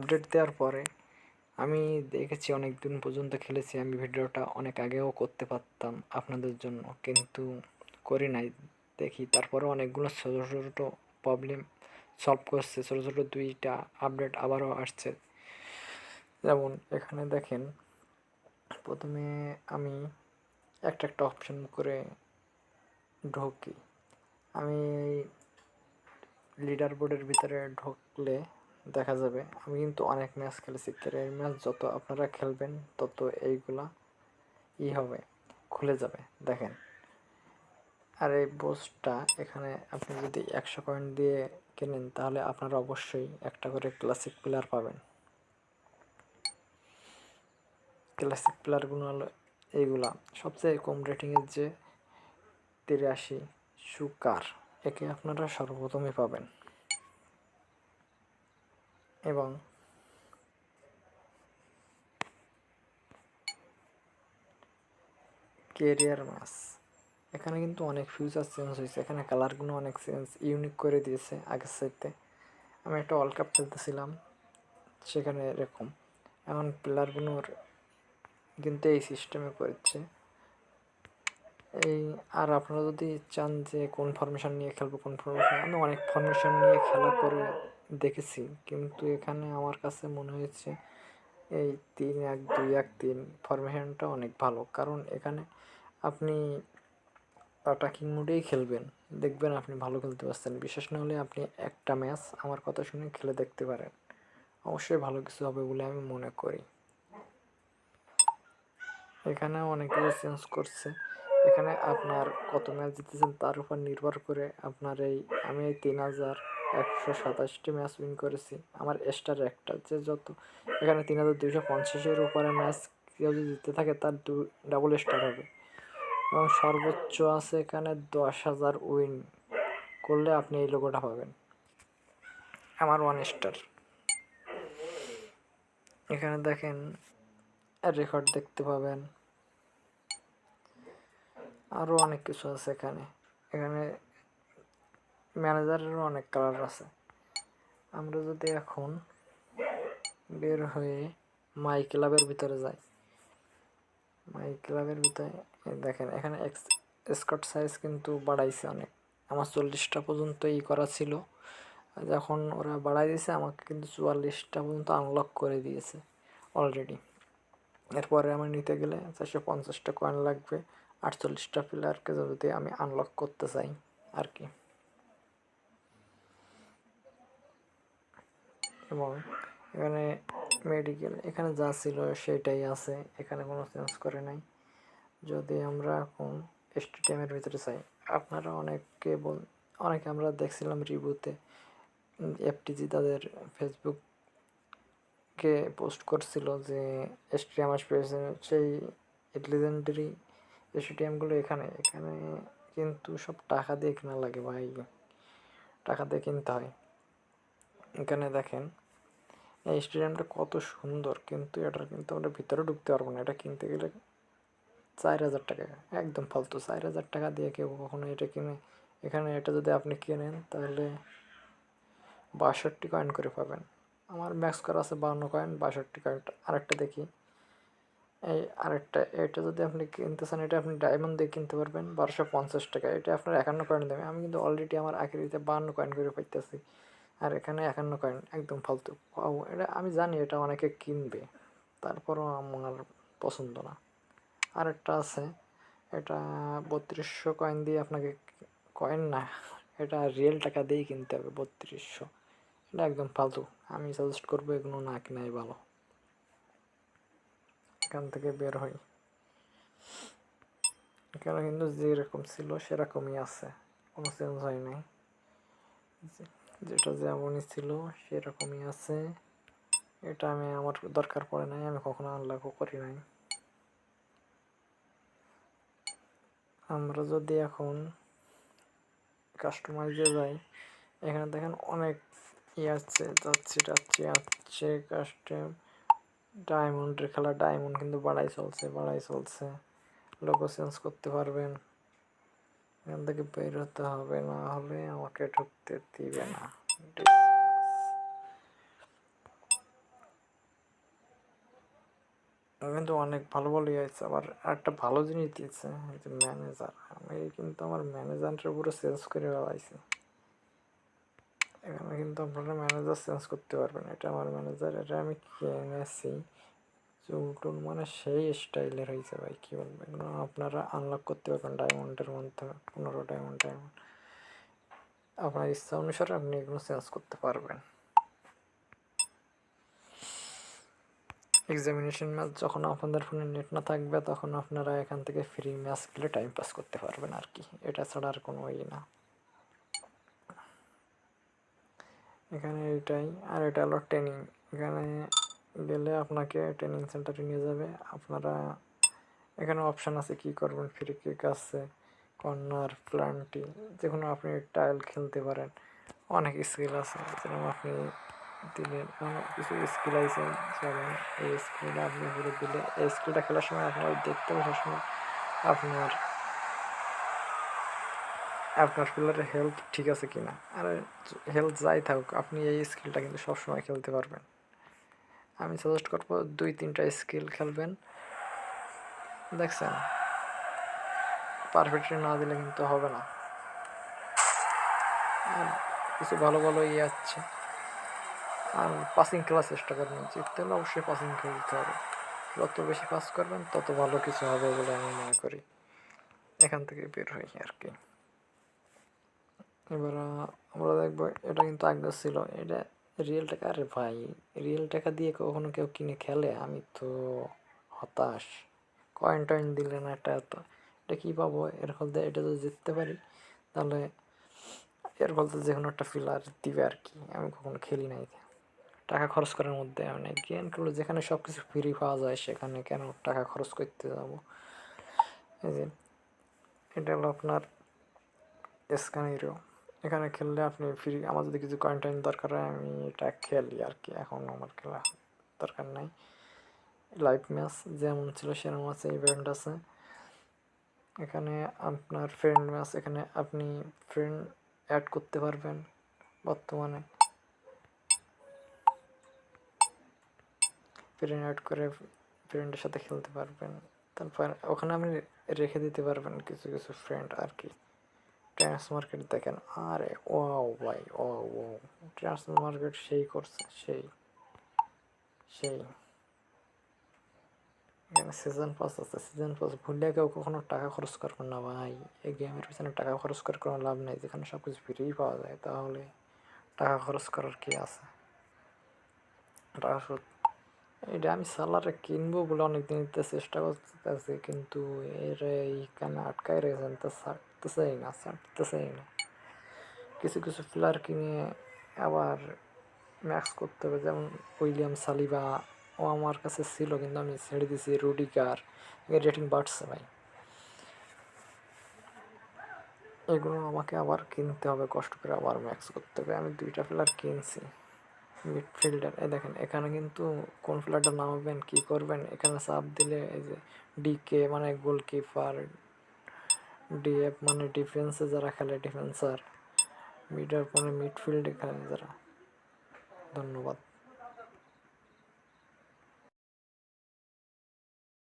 Update দেওয়ার পরে আমি দেখেছি অনেক দিন পর্যন্ত খেলেছি, আমি ভিডিওটা অনেক আগেও করতে পারতাম আপনাদের জন্য, কিন্তু করি নাই। দেখি তারপরে অনেকগুলো ছোটো ছোটো প্রবলেম সলভ করছে, ছোটো ছোটো দুইটা আপডেট আবারও আসছে। যেমন এখানে দেখেন, প্রথমে আমি একটা একটা অপশন করে ঢুকি। আমি লিডার বোর্ডের ভিতরে ঢুকলে দেখা যাবে। আমি কিন্তু অনেক ম্যাচ খেলেছি, ক্যারিয়ার ম্যাচ যত আপনারা খেলবেন, তত এইগুলা ই হবে, খুলে যাবে, দেখেন। আর এই বোসটা এখানে আপনি যদি একশো পয়েন্ট দিয়ে কেনেন, তাহলে আপনারা অবশ্যই একটা করে ক্লাসিক প্লেয়ার পাবেন। ক্লাসিক প্লেয়ারগুলো হলো এইগুলা। সবচেয়ে কম রেটিংয়ের যে তিরাশি সুকার, একে আপনারা সর্বপ্রথমে পাবেন। এবং কেরিয়ার মাস। এখানে কিন্তু অনেক ফিউচার চেঞ্জ হয়েছে। এখানে কালারগুলো অনেক চেঞ্জ ইউনিক করে দিয়েছে আগের সাইডে আমি একটা ওয়ার্ল্ড কাপ খেলতেছিলাম, সেখানে এরকম। এখন প্লেয়ারগুলোর কিন্তু এই সিস্টেমে করেছে এই, আর আপনারা যদি চান যে কোন ফরমেশন নিয়ে খেলব, কোন ফরমেশন আমি অনেক ফরমেশন নিয়ে খেলা করে দেখেছি। কিন্তু এখানে আমার কাছে মনে হয়েছে, এই তিন এক, দুই এক তিন ফরমেশনটা অনেক ভালো। কারণ এখানে আপনি অ্যাটাকিং মোডেই খেলবেন। দেখবেন আপনি ভালো খেলতে পারছেন। বিশেষ না হলে আপনি একটা ম্যাচ আমার কথা শুনে খেলে দেখতে পারেন। অবশ্যই ভালো কিছু হবে বলে আমি মনে করি। এখানে অনেক চেঞ্জ করছে। এখানে আপনার কত ম্যাচ জিতেছেন তার উপর নির্ভর করে আপনার এই, আমি এই তিন হাজার একশো সাতাশটি ম্যাচ উইন করেছি। আমার স্টার একটা, যে যত, এখানে তিন হাজার দুইশো পঞ্চাশের উপরে ম্যাচ কেউ যদি জিততে থাকে, তার দু ডাবল স্টার হবে। এবং সর্বোচ্চ আছে এখানে দশ হাজার উইন করলে আপনি এই লোগোটা পাবেন। আমার ওয়ান স্টার এখানে দেখেন রেকর্ড দেখতে পাবেন। আরও অনেক কিছু আছে এখানে। এখানে ম্যানেজারেরও অনেক কালার আছে। আমরা যদি এখন বের হয়ে মাই ক্লাবের ভিতরে যাই। মাই ক্লাবের ভিতরে দেখেন, এখানে এক্স স্কট সাইজ কিন্তু বাড়াইছে অনেক। আমার চল্লিশটা পর্যন্ত ই করা ছিল। যখন ওরা বাড়াই দিয়েছে আমাকে কিন্তু চুয়াল্লিশটা পর্যন্ত আনলক করে দিয়েছে অলরেডি এরপরে আমি নিতে গেলে চারশো পঞ্চাশটা কয়েন লাগবে। আটচল্লিশটা প্লেয়ারকে যদি আমি আনলক করতে চাই, আর কি। এবং এখানে মেডিকেল এখানে যা ছিল সেটাই আছে, এখানে কোনো চেঞ্জ করে নাই। যদি আমরা এখন স্টেডিয়ামের ভিতরে চাই আপনারা অনেককে বল, অনেকে আমরা দেখছিলাম রিভিউতে এফটিজি তাদের ফেসবুককে পোস্ট করছিল যে স্টেডিয়াম আসবে, সেই লিজেন্ডারি স্টেডিয়ামগুলো এখানে এখানে কিন্তু সব টাকা দিয়ে কেনা লাগে ভাই। টাকা দিয়ে কিনতে হয়। এখানে দেখেন এই স্টেডিয়ামটা কত সুন্দর, কিন্তু এটার কিন্তু আমরা ভিতরে ঢুকতে পারব না। এটা কিনতে গেলে চার হাজার টাকা, একদম ফালতু। চার হাজার টাকা দিয়ে কেউ কখনো এটা কিনে, এখানে এটা যদি আপনি কেনেন, তাহলে বাষট্টি কয়েন করে পাবেন। আমার ম্যাক্স করা আছে বাউন্ন কয়েন বাষট্টি কয়েন আরেকটা দেখি। এই আরেকটা, এটা যদি আপনি কিনতে চান, এটা আপনি ডায়মন্ড দিয়ে কিনতে পারবেন, বারোশো পঞ্চাশ টাকা। এটা আপনার একান্ন কয়েন দেবে আমি কিন্তু অলরেডি আমার আখেরিতে বান্ন কয়েন করে পাইতেছি। আর এখানে একান্ন কয়েন একদম ফালতু। এটা আমি জানি এটা অনেকে কিনবে, তারপরও আমার পছন্দ না। আর একটা আছে, এটা বত্রিশশো কয়েন দিয়ে আপনাকে কয়েন না, এটা রিয়েল টাকা দিয়েই কিনতে হবে, বত্রিশশো। এটা একদম ফালতু, আমি সাজেস্ট করব এগুলো না কেনাই ভালো। এখান থেকে বের হই। এখানে কিন্তু যেরকম ছিল সেরকমই আছে, কোনো চেঞ্জ হয় নাই। যেটা যেমনই ছিল সেরকমই আছে। এটা আমি আমার দরকার পড়ে নাই, আমি কখনো আনলাকও করি নাই। আমরা যদি এখন কাস্টমাইজে যাই, এখানে দেখেন অনেক ই আছে, যাচ্ছে যাচ্ছে যাচ্ছে কাস্টম ডায়মন্ডের খেলা ডায়মন্ড কিন্তু বাড়াই চলছে বাড়াই চলছে। লোগো চেঞ্জ করতে পারবেন। এখান থেকে বেরোতে হবে, না হলে আমাকে ঢুকতে দিবে না। কিন্তু অনেক ভালো ভালোই আছে আবার একটা ভালো জিনিস দিয়েছে ম্যানেজার আমি কিন্তু আমার ম্যানেজারটা পুরো চেঞ্জ করে ফেলাইছি। এখানে কিন্তু আপনারা ম্যানেজার চেঞ্জ করতে পারবেন, এটা আমার ম্যানেজার এটা আমি কিনেছি। চুল টুল মানে সেই স্টাইলের হয়েছে ভাই, কী বলব? এগুলো আপনারা আনলক করতে পারবেন ডায়মন্ডের মাধ্যমে পনেরো ডায়মন্ড ডায়মন্ড আপনার ইচ্ছা অনুসারে আপনি এগুলো চেঞ্জ করতে পারবেন। এক্সামিনেশন ম্যাচ যখন আপনাদের ফোনে নেট না থাকবে, তখন আপনারা এখান থেকে ফ্রি ম্যাচ খেলে টাইম পাস করতে পারবেন আর কি। এটা ছাড়া আর কোনো ইয়ে না। এখানে এটাই আর এটা হলো ট্রেনিং এখানে গেলে আপনাকে ট্রেনিং সেন্টারে নিয়ে যাবে। আপনারা এখানে অপশান আছে কি করবেন ফ্রি কিক আছে কর্নার প্লান্টি যে কোনো আপনি টাইল খেলতে পারেন। অনেক স্কিল আছে যেরকম আপনি দিলেন কিছু স্কিল আছে, যেমন এই স্কিলটা আপনি ঘুরে দিলে এই স্কিলটা খেলার সময় আপনার দেখতে হবে সবসময় আপনার আপনার প্লেয়ারের হেলথ ঠিক আছে কিনা। আর হেলথ যাই থাকুক, আপনি এই স্কিলটা কিন্তু সবসময় খেলতে পারবেন। আমি সাজেস্ট করব দুই, তিনটা স্কিল খেলবেন। দেখছেন? পারফেক্টলি না দিলে কিন্তু হবে না। আর কিছু ভালো ভালো ইয়ে আছে। আর পাসিং খেলার চেষ্টা করবেন। জিততে হলে অবশ্যই পাসিং খেলতে হবে। যত বেশি পাস করবেন, তত ভালো কিছু হবে বলে আমি মনে করি। এখান থেকে বের হই আর কি এবার আমরা দেখব এটা কিন্তু আগে ছিল। এটা রিয়েল টাকা? আরে ভাই রিয়েল টাকা দিয়ে কখনো কেউ কিনে খেলে? আমি তো হতাশ। কয়েন টয়েন দিলে না এটা এত এটা কী পাবো? এর ফলে এটা যদি জিততে পারি। তাহলে এর ফলে যে কোনো একটা ফিলার দিবে আর কি। আমি কখনো খেলি নাই। টাকা খরচ করার মধ্যে মানে গেম খেলো যেখানে সব কিছু ফ্রি পাওয়া যায়, সেখানে কেন টাকা খরচ করতে যাব? এই যে, এটা হলো আপনার স্ক্যানিরো এখানে খেললে আপনি ফ্রি আমার যদি কিছু কয়েন দরকার হয়, আমি এটা খেলি আর কি। এখন আমার খেলা দরকার নাই। লাইভ ম্যাচ যেমন ছিল সেরকম আছে ইভেন্ট আছে। এখানে আপনার ফ্রেন্ড ম্যাচ এখানে আপনি ফ্রেন্ড অ্যাড করতে পারবেন বর্তমানে। ফ্রেন্ড অ্যাড করে ফ্রেন্ডের সাথে খেলতে পারবেন। তারপর ওখানে আপনি রেখে দিতে পারবেন কিছু কিছু ফ্রেন্ড আর কি। ট্রান্স মার্কেট দেখেন, আরে ও ভাই ও ও মার্কেট সেই করছে, সেই সেই। সিজন পাস আছে সিজন পাস কেউ কখনো টাকা খরচ করবেন না ভাই। এই গেমের পিছনে টাকা খরচ করে কোনো লাভ নেই, যেখানে সব কিছু ফ্রি পাওয়া যায়, তাহলে টাকা খরচ করার কি আছে? টাকা এটা আমি সালারে কিনবো বলে অনেকদিন চেষ্টা করতেছি, কিন্তু এর এইখানে আটকায় রয়েছেন তো ছাড়তেছেই না ছাড়তেছেই না কিছু কিছু প্লেয়ার কিনে আবার ম্যাক্স করতে হবে যেমন উইলিয়াম সালিবা ও আমার কাছে ছিল কিন্তু আমি ছেড়ে দিয়েছি রুডিকার রেটিং বাড়ছে ভাই এগুলো আমাকে আবার কিনতে হবে কষ্ট করে আবার ম্যাক্স করতে হবে আমি দুইটা প্লেয়ার কিনছি মিডফিল্ডার এই দেখেন এখানে কিন্তু কোন প্লেয়ারটা নামাবেন কী করবেন এখানে চাপ দিলে এই যে ডিকে মানে গোলকিপার ডিএফ মানে ডিফেন্সে যারা খেলে ডিফেন্সার মিডার মানে মিডফিল্ডে খেলে যারা। ধন্যবাদ।